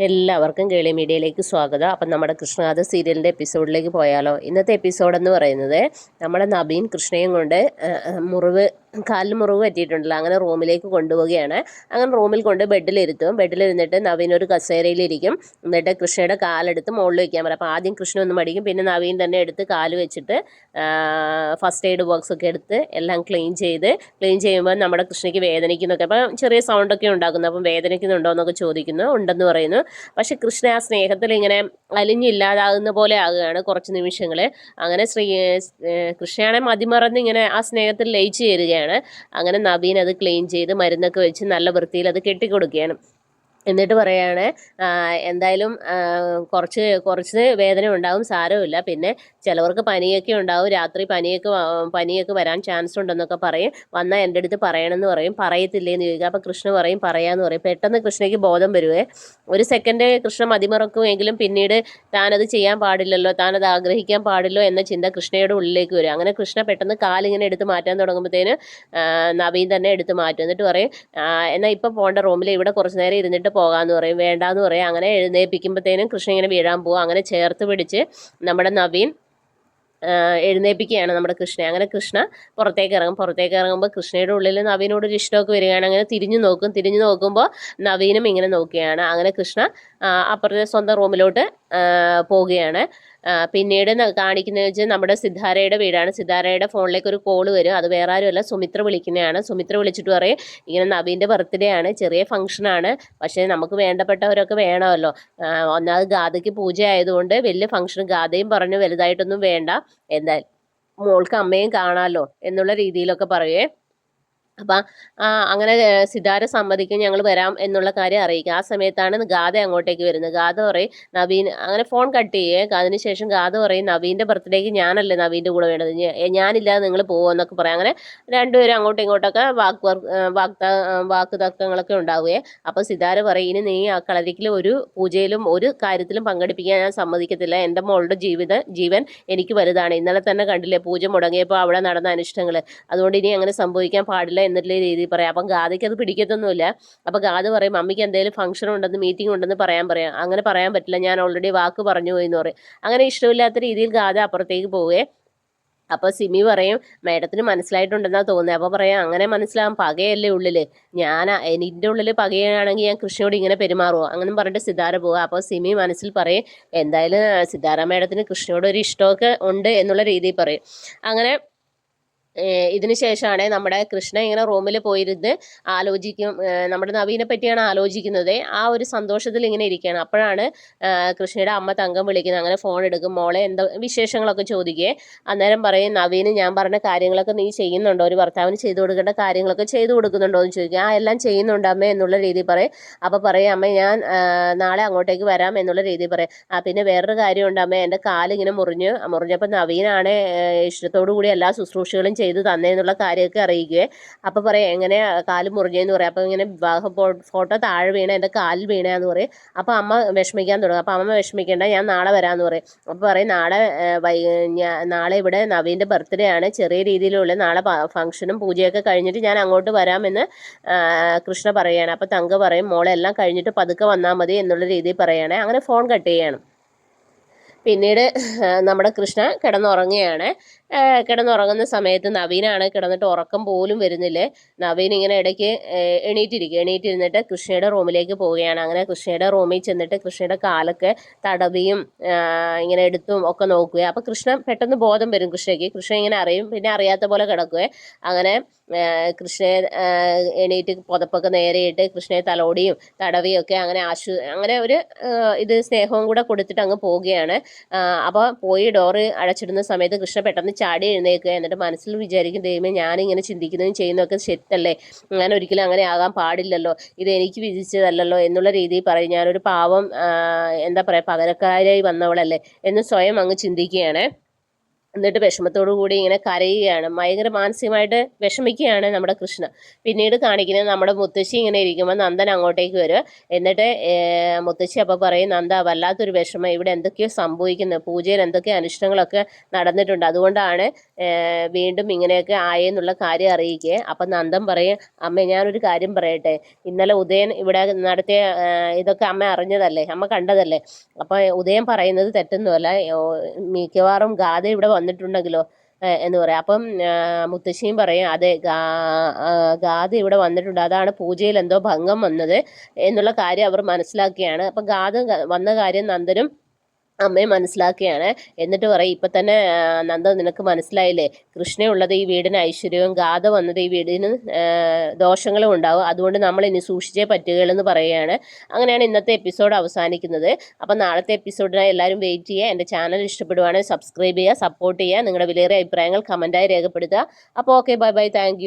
എല്ലാവർക്കും കേളി മീഡിയയിലേക്ക് സ്വാഗതം. അപ്പം നമ്മുടെ കൃഷ്ണനാഥ സീരിയലിന്റെ എപ്പിസോഡിലേക്ക് പോയാലോ. ഇന്നത്തെ എപ്പിസോഡ് എന്ന് പറയുന്നത് നമ്മുടെ നബീൻ കൃഷ്ണയും കൊണ്ട് മുറിവ് കാലിൽ മുറിവ് പറ്റിയിട്ടുണ്ടല്ലോ. അങ്ങനെ റൂമിലേക്ക് കൊണ്ടുപോവുകയാണ്. അങ്ങനെ റൂമിൽ കൊണ്ട് ബെഡിലിരുത്തും. ബെഡിലിരുന്നിട്ട് നവീൻ ഒരു കസേരയിലിരിക്കും. എന്നിട്ട് കൃഷ്ണയുടെ കാലെടുത്ത് മുകളിൽ വയ്ക്കാൻ പറയും. അപ്പോൾ ആദ്യം കൃഷ്ണ ഒന്ന് മടിക്കും. പിന്നെ നവീൻ തന്നെ എടുത്ത് കാൽ വെച്ചിട്ട് ഫസ്റ്റ് എയ്ഡ് ബോക്സ് ഒക്കെ എടുത്ത് എല്ലാം ക്ലീൻ ചെയ്ത് ക്ലീൻ ചെയ്യുമ്പോൾ നമ്മുടെ കൃഷ്ണയ്ക്ക് വേദനിക്കുന്നൊക്കെ. അപ്പോൾ ചെറിയ സൗണ്ടൊക്കെ ഉണ്ടാക്കുന്നു. അപ്പം വേദനിക്കുന്നുണ്ടോ എന്നൊക്കെ ചോദിക്കുന്നു. ഉണ്ടെന്ന് പറയുന്നു. പക്ഷേ കൃഷ്ണ ആ സ്നേഹത്തിൽ ഇങ്ങനെ അലിഞ്ഞില്ലാതാകുന്ന പോലെ ആകുകയാണ് കുറച്ച് നിമിഷങ്ങൾ അങ്ങനെ ശ്രീ കൃഷ്ണയാണെ മതിമറന്ന് ഇങ്ങനെ ആ സ്നേഹത്തിൽ ലയിച്ചു ചേരുകയാണ്. അങ്ങനെ നവീൻ അത് ക്ലീൻ ചെയ്ത് മരുന്നൊക്കെ വെച്ച് നല്ല വൃത്തിയിൽ അത് കെട്ടിക്കൊടുക്കുകയാണ്. എന്നിട്ട് പറയാണ് എന്തായാലും കുറച്ച് കുറച്ച് വേദന ഉണ്ടാവും സാരമില്ല പിന്നെ ചിലവർക്ക് പനിയൊക്കെ ഉണ്ടാവും രാത്രി പനിയൊക്കെ പനിയൊക്കെ വരാൻ ചാൻസ് ഉണ്ടെന്നൊക്കെ പറയും. വന്നാൽ എന്റെ അടുത്ത് പറയണമെന്ന് പറയും. പറയത്തില്ലേന്ന് ചോദിക്കുക അപ്പം കൃഷ്ണ പറയും പറയാമെന്ന് പറയും. പെട്ടെന്ന് കൃഷ്ണയ്ക്ക് ബോധം വരുവേ. ഒരു സെക്കൻഡ് കൃഷ്ണ മതിമറക്കുമെങ്കിലും പിന്നീട് താനത് ചെയ്യാൻ പാടില്ലല്ലോ താനത് ആഗ്രഹിക്കാൻ പാടില്ലോ എന്ന ചിന്ത കൃഷ്ണയുടെ ഉള്ളിലേക്ക് വരും. അങ്ങനെ കൃഷ്ണ പെട്ടെന്ന് കാലിങ്ങനെ എടുത്ത് മാറ്റാൻ തുടങ്ങുമ്പോഴത്തേന് നവീൻ തന്നെ എടുത്ത് മാറ്റും. എന്നിട്ട് പറയും "ആ, എന്നാൽ ഇപ്പം പോകേണ്ട റൂമിൽ ഇവിടെ കുറച്ച് നേരം ഇരുന്നിട്ട് പോകാമെന്ന് പറയും വേണ്ടാന്ന് പറയും. അങ്ങനെ എഴുന്നേൽപ്പിക്കുമ്പോഴത്തേനും കൃഷ്ണൻ ഇങ്ങനെ വീഴാൻ പോകും അങ്ങനെ ചേർത്ത് പിടിച്ച് നമ്മുടെ നവീൻ എഴുന്നേൽപ്പിക്കുകയാണ് നമ്മുടെ കൃഷ്ണനെ. അങ്ങനെ കൃഷ്ണ പുറത്തേക്ക് ഇറങ്ങും. പുറത്തേക്ക് ഇറങ്ങുമ്പോൾ കൃഷ്ണയുടെ ഉള്ളിൽ നവീനോട് ഒരു ഇഷ്ടമൊക്കെ വരികയാണ്. അങ്ങനെ തിരിഞ്ഞു നോക്കും. തിരിഞ്ഞു നോക്കുമ്പോൾ നവീനും ഇങ്ങനെ നോക്കുകയാണ്. അങ്ങനെ കൃഷ്ണ അപ്പുറത്തെ സ്വന്തം റൂമിലോട്ട് പോവുകയാണ്. പിന്നീട് കാണിക്കുന്നത് വെച്ചാൽ നമ്മുടെ സിദ്ധാരയുടെ വീടാണ്. സിദ്ധാരയുടെ ഫോണിലേക്ക് ഒരു കോൾ വരും. അത് വേറെ ആരുമല്ല സുമിത്ര വിളിക്കുന്നതാണ് സുമിത്ര വിളിച്ചിട്ട് പറയും ഇങ്ങനെ നവീന്റെ ബർത്ത്ഡേ ആണ് ചെറിയ ഫംഗ്ഷനാണ് പക്ഷേ നമുക്ക് വേണ്ടപ്പെട്ടവരൊക്കെ വേണമല്ലോ. ഒന്നാമത് ഗാഥയ്ക്ക് പൂജ ആയതുകൊണ്ട് വലിയ ഫംഗ്ഷൻ ഗാഥയും പറഞ്ഞു വലുതായിട്ടൊന്നും വേണ്ട. എന്തായാലും മോൾക്ക് അമ്മയും കാണാമല്ലോ എന്നുള്ള രീതിയിലൊക്കെ പറയുവേ. അപ്പം അങ്ങനെ സിതാര സമ്മതിക്കും ഞങ്ങൾ വരാം എന്നുള്ള കാര്യം അറിയിക്കുക. ആ സമയത്താണ് ഗാഥ അങ്ങോട്ടേക്ക് വരുന്നത്. ഗാഥ പറയും നവീൻ അങ്ങനെ ഫോൺ കട്ട് ചെയ്യേ അതിനുശേഷം ഗാഥ പറയും നവീന്റെ ബർത്ത്ഡേക്ക് ഞാനല്ലേ നവീന്റെ കൂടെ വേണ്ടത്? ഞാനില്ലാതെ നിങ്ങൾ പോകുമെന്നൊക്കെ പറയാം. അങ്ങനെ രണ്ടുപേരും അങ്ങോട്ടും ഇങ്ങോട്ടൊക്കെ വാക്ക് വാക്ത വാക്ക് തർക്കങ്ങളൊക്കെ ഉണ്ടാവുകയെ. അപ്പം സിതാര പറയും ഇനി നീ ആ കളരിക്കിൽ ഒരു പൂജയിലും ഒരു കാര്യത്തിലും പങ്കെടുപ്പിക്കാൻ ഞാൻ സമ്മതിക്കത്തില്ല. എന്റെ മോളുടെ ജീവിത ജീവൻ എനിക്ക് വലുതാണ്. ഇന്നലെ തന്നെ കണ്ടില്ലേ പൂജ മുടങ്ങിയപ്പോൾ അവിടെ നടന്ന അനിഷ്ടങ്ങൾ അതുകൊണ്ട് ഇനി അങ്ങനെ സംഭവിക്കാൻ പാടില്ല എന്നുള്ള രീതിയിൽ പറയാം. അപ്പം ഗാദയ്ക്ക് അത് പിടിക്കത്തൊന്നുമില്ല. അപ്പം ഗാദ പറയും മമ്മിക്ക് എന്തെങ്കിലും ഫംഗ്ഷൻ ഉണ്ടെന്ന് മീറ്റിംഗ് ഉണ്ടെന്ന് പറയാൻ പറയാം. അങ്ങനെ പറയാൻ പറ്റില്ല. ഞാൻ ഓൾറെഡി വാക്ക് പറഞ്ഞു പോയി എന്ന് പറയും. അങ്ങനെ ഇഷ്ടമില്ലാത്ത രീതിയിൽ ഗാദ അപ്പുറത്തേക്ക് പോവേ. അപ്പോൾ സിമി പറയും മേഡത്തിന് മനസ്സിലായിട്ടുണ്ടെന്നാ തോന്നുന്നത് അപ്പോൾ പറയാം അങ്ങനെ മനസ്സിലാവും. പകയല്ലേ ഉള്ളിൽ ഞാൻ എന്റെ ഉള്ളിൽ പകയാണെങ്കിൽ ഞാൻ കൃഷ്ണയോട് ഇങ്ങനെ പെരുമാറുമോ അങ്ങനെ പറഞ്ഞിട്ട് സിതാര പോവുക അപ്പോൾ സിമി മനസ്സിൽ പറയും എന്തായാലും സിതാര മേഡത്തിന് കൃഷ്ണയോട് ഒരു ഇഷ്ടമൊക്കെ ഉണ്ട് എന്നുള്ള രീതിയിൽ പറയും. അങ്ങനെ ഇതിന് ശേഷമാണ് നമ്മുടെ കൃഷ്ണ ഇങ്ങനെ റൂമിൽ പോയിരുന്ന് ആലോചിക്കും. നമ്മുടെ നവീനെ പറ്റിയാണ് ആലോചിക്കുന്നത്. ആ ഒരു സന്തോഷത്തിൽ ഇങ്ങനെ ഇരിക്കുകയാണ്. അപ്പോഴാണ് കൃഷ്ണയുടെ അമ്മ തങ്കം വിളിക്കുന്നത്. അങ്ങനെ ഫോൺ എടുക്കും. മോളെ എന്താ വിശേഷങ്ങളൊക്കെ ചോദിക്കുകയെ അന്നേരം പറയും നവീന് ഞാൻ പറഞ്ഞ കാര്യങ്ങളൊക്കെ നീ ചെയ്യുന്നുണ്ടോ? ഒരു ഭർത്താവിന് ചെയ്തു കൊടുക്കേണ്ട കാര്യങ്ങളൊക്കെ ചെയ്തു കൊടുക്കുന്നുണ്ടോ? എന്ന് ചോദിക്കുക ആ എല്ലാം ചെയ്യുന്നുണ്ട് അമ്മ എന്നുള്ള രീതിയിൽ പറയും. അപ്പോൾ പറയും അമ്മ ഞാൻ നാളെ അങ്ങോട്ടേക്ക് വരാം എന്നുള്ള രീതിയിൽ പറയും. ആ പിന്നെ വേറൊരു കാര്യമുണ്ട് അമ്മ. എന്റെ കാലിങ്ങനെ മുറിഞ്ഞു മുറിഞ്ഞപ്പോൾ നവീനാണ് ഇഷ്ടത്തോടു കൂടി എല്ലാ ശുശ്രൂഷകളും ചെയ്തു തന്നേന്നുള്ള കാര്യമൊക്കെ അറിയിക്കുകയെ അപ്പോൾ പറയും എങ്ങനെ കാൽ മുറിഞ്ഞെന്ന് പറയും. അപ്പോൾ ഇങ്ങനെ വിവാഹ ഫോട്ടോ താഴെ വീണ എന്റെ കാലിൽ വീണയാന്ന് പറയും. അപ്പോൾ അമ്മ വിഷമിക്കാൻ തുടങ്ങും. അപ്പോൾ അമ്മ വിഷമിക്കേണ്ട ഞാൻ നാളെ വരാമെന്ന് പറയും. അപ്പോൾ പറയും നാളെ നാളെ ഇവിടെ നവീന്റെ ബർത്ത്ഡേ ആണ്. ചെറിയ രീതിയിലുള്ള നാളെ ഫംഗ്ഷനും പൂജയൊക്കെ കഴിഞ്ഞിട്ട് ഞാൻ അങ്ങോട്ട് വരാമെന്ന് കൃഷ്ണ പറയുകയാണ് അപ്പോൾ തങ്ക പറയും മോളെല്ലാം കഴിഞ്ഞിട്ട് പതുക്കെ വന്നാൽ മതി എന്നുള്ള രീതിയിൽ പറയുകയാണ് അങ്ങനെ ഫോൺ കട്ട് ചെയ്യാണ്. പിന്നീട് നമ്മുടെ കൃഷ്ണ കിടന്നുറങ്ങുകയാണ്. കിടന്നുറങ്ങുന്ന സമയത്ത് നവീനാണ് കിടന്നിട്ട് ഉറക്കം പോലും വരുന്നില്ല? നവീൻ ഇങ്ങനെ ഇടയ്ക്ക് എണീറ്റിരിക്കും. എണീറ്റിരുന്നിട്ട് കൃഷ്ണയുടെ റൂമിലേക്ക് പോവുകയാണ്. അങ്ങനെ കൃഷ്ണയുടെ റൂമിൽ ചെന്നിട്ട് കൃഷ്ണയുടെ കാലൊക്കെ തടവിയും ഇങ്ങനെ എടുത്തും ഒക്കെ നോക്കുക അപ്പം കൃഷ്ണ പെട്ടെന്ന് ബോധം വരും കൃഷ്ണയ്ക്ക്. കൃഷ്ണ ഇങ്ങനെ അറിയും. പിന്നെ അറിയാത്ത പോലെ കിടക്കുക അങ്ങനെ കൃഷ്ണയെ എണീറ്റ് പുതപ്പൊക്കെ നേരെയിട്ട് കൃഷ്ണയെ തലോടിയും തടവിയൊക്കെ അങ്ങനെ ആശു അങ്ങനെ ഒരു ഇത് സ്നേഹവും കൂടെ കൊടുത്തിട്ട് അങ്ങ് പോവുകയാണ്. അപ്പോൾ പോയി ഡോറ് അടച്ചിടുന്ന സമയത്ത് കൃഷ്ണ പെട്ടെന്ന് ചാടി എഴുന്നേൽക്കുക. എന്നിട്ട് മനസ്സിൽ വിചാരിക്കും ദൈവമേ ഞാനിങ്ങനെ ചിന്തിക്കുന്നതും ചെയ്യുന്നതൊക്കെ ശരിയല്ലേ ഞാൻ ഒരിക്കലും അങ്ങനെ ആകാൻ പാടില്ലല്ലോ. ഇത് എനിക്ക് വിധിച്ചതല്ലല്ലോ എന്നുള്ള രീതിയിൽ പറയും. ഞാനൊരു പാവം എന്താ പറയുക പകരക്കാരായി വന്നവളല്ലേ എന്ന് സ്വയം അങ്ങ് ചിന്തിക്കുകയാണ്. എന്നിട്ട് വിഷമത്തോടു കൂടി ഇങ്ങനെ കരയുകയാണ്. ഭയങ്കര മാനസികമായിട്ട് വിഷമിക്കുകയാണ് നമ്മുടെ കൃഷ്ണ. പിന്നീട് കാണിക്കുന്നത് നമ്മുടെ മുത്തശ്ശി ഇങ്ങനെ ഇരിക്കുമ്പോൾ നന്ദൻ അങ്ങോട്ടേക്ക് വരും എന്നിട്ട് മുത്തശ്ശി അപ്പോൾ പറയും നന്ദ വല്ലാത്തൊരു വിഷമം. ഇവിടെ എന്തൊക്കെയോ സംഭവിക്കുന്നത് പൂജയിൽ എന്തൊക്കെയോ അനിഷ്ടങ്ങളൊക്കെ നടന്നിട്ടുണ്ട്. അതുകൊണ്ടാണ് വീണ്ടും ഇങ്ങനെയൊക്കെ ആയെന്നുള്ള കാര്യം അറിയിക്കുക. അപ്പം നന്ദൻ പറയും അമ്മ ഞാനൊരു കാര്യം പറയട്ടെ. ഇന്നലെ ഉദയൻ ഇവിടെ നടത്തിയ ഇതൊക്കെ അമ്മ അറിഞ്ഞതല്ലേ? അമ്മ കണ്ടതല്ലേ? അപ്പോൾ ഉദയൻ പറയുന്നത് തെറ്റൊന്നുമല്ല. മിക്കവാറും ഗാഥ ഇവിടെ വന്നിട്ടുണ്ടെങ്കിലോ? എന്ന് പറയാം. അപ്പം മുത്തശ്ശിയും പറയും അതെ ഗാഥ ഇവിടെ വന്നിട്ടുണ്ട്. അതാണ് പൂജയിൽ എന്തോ ഭംഗം വന്നത് എന്നുള്ള കാര്യം അവർ മനസ്സിലാക്കിയാണ് അപ്പം ഗാഥ വന്ന കാര്യം നന്ദനും അമ്മയും മനസ്സിലാക്കുകയാണ്. എന്നിട്ട് പറയും ഇപ്പം തന്നെ നന്ദ നിനക്ക് മനസ്സിലായില്ലേ? കൃഷ്ണയുള്ളത് ഈ വീടിന് ഐശ്വര്യവും ഗാഥ വന്നത് ഈ വീടിന് ദോഷങ്ങളും ഉണ്ടാവും. അതുകൊണ്ട് നമ്മൾ ഇനി സൂക്ഷിച്ചേ പറ്റുകയുള്ളെന്ന് പറയുകയാണ്. അങ്ങനെയാണ് ഇന്നത്തെ എപ്പിസോഡ് അവസാനിക്കുന്നത്. അപ്പം നാളത്തെ എപ്പിസോഡിനായി എല്ലാവരും വെയിറ്റ് ചെയ്യുക. എന്റെ ചാനൽ ഇഷ്ടപ്പെടുവാണെങ്കിൽ സബ്സ്ക്രൈബ് ചെയ്യുക സപ്പോർട്ട് ചെയ്യുക. നിങ്ങളുടെ വിലയേറിയ അഭിപ്രായങ്ങൾ കമന്റായി രേഖപ്പെടുത്തുക. അപ്പോൾ ഓക്കെ ബൈ ബൈ. താങ്ക്